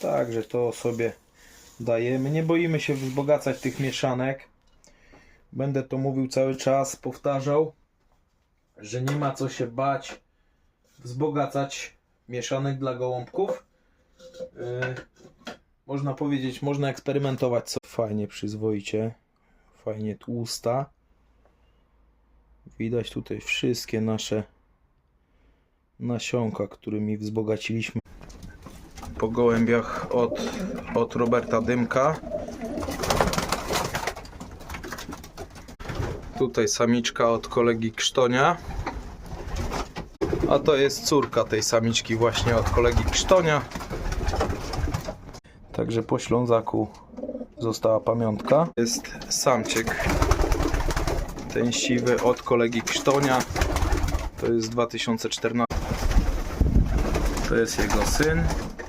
Także to sobie dajemy. Nie boimy się wzbogacać tych mieszanek. Będę to mówił cały czas, powtarzał, że nie ma co się bać wzbogacać mieszanek dla gołąbków. Yy, można powiedzieć, można eksperymentować co fajnie, przyzwoicie, fajnie tłusta. Widać tutaj wszystkie nasze nasionka, którymi wzbogaciliśmy po gołębiach od, od Roberta Dymka. Tutaj samiczka od kolegi Krztonia. A to jest córka tej samiczki właśnie od kolegi Krztonia. Także po Ślązaku została pamiątka. Jest samczyk. Ten siwy od kolegi Krztonia. To jest 2014. To jest jego syn.